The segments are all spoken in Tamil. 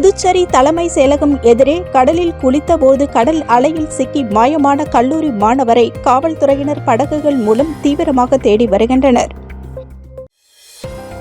புதுச்சேரி தலைமை செயலகம் எதிரே கடலில் குளித்தபோது கடல் அலையில் சிக்கி மாயமான கல்லூரி மாணவரை காவல்துறையினர் படகுகள் மூலம் தீவிரமாக தேடி வருகின்றனர்.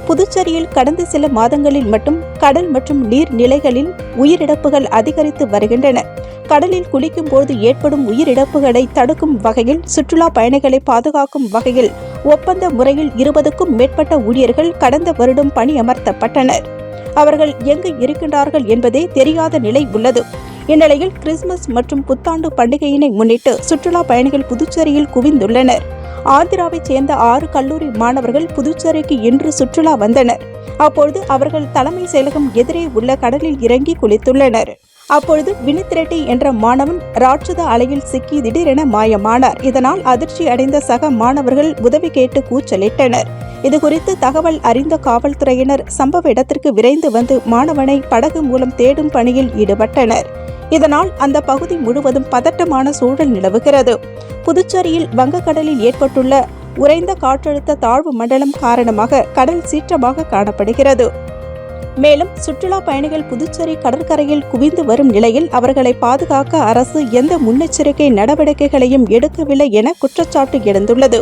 புதுச்சேரியில் கடந்த சில மாதங்களில் மட்டும் கடல் மற்றும் நீர்நிலைகளில் உயிரிழப்புகள் அதிகரித்து வருகின்றன. கடலில் குளிக்கும் போது ஏற்படும் உயிரிழப்புகளை தடுக்கும் வகையில் சுற்றுலா பயணிகளை பாதுகாக்கும் வகையில் ஒப்பந்த முறையில் இருபதுக்கும் மேற்பட்ட ஊழியர்கள் கடந்த வருடம் பணியமர்த்தப்பட்டனர். அவர்கள் எங்கு இருக்கின்றார்கள் என்பதே தெரியாத நிலை உள்ளது. இந்நிலையில் கிறிஸ்துமஸ் மற்றும் புத்தாண்டு பண்டிகையினை முன்னிட்டு சுற்றுலா பயணிகள் புதுச்சேரியில் குவிந்துள்ளனர். ஆந்திராவைச் சேர்ந்த ஆறு கல்லூரி மாணவர்கள் புதுச்சேரிக்கு இன்று சுற்றுலா வந்தனர். அப்பொழுது அவர்கள் தலைமை செயலகம் எதிரே உள்ள கடலில் இறங்கி குளித்துள்ளனர். அப்பொழுது வினித் ரெட்டி என்ற மாணவன் ராட்சத அலையில் சிக்கி திடீரென மாயமானார். இதனால் அதிர்ச்சி அடைந்த சக மாணவர்கள் உதவி கேட்டு கூச்சலிட்டனர். இதுகுறித்து தகவல் அறிந்த காவல்துறையினர் சம்பவ இடத்திற்கு விரைந்து வந்து மாணவனை படகு மூலம் தேடும் பணியில் ஈடுபட்டனர். இதனால் அந்த பகுதி முழுவதும் பதட்டமான சூழல் நிலவுகிறது. புதுச்சேரியில் வங்கக்கடலில் ஏற்பட்டுள்ள உறைந்த காற்றழுத்த தாழ்வு மண்டலம் காரணமாக கடல் சீற்றமாக காணப்படுகிறது. மேலும் சுற்றுலா பயணிகள் புதுச்சேரி கடற்கரையில் குவிந்து வரும் நிலையில் அவர்களை பாதுகாக்க அரசு எந்த முன்னெச்சரிக்கை நடவடிக்கைகளையும் எடுக்கவில்லை என குற்றச்சாட்டு எழுந்துள்ளது.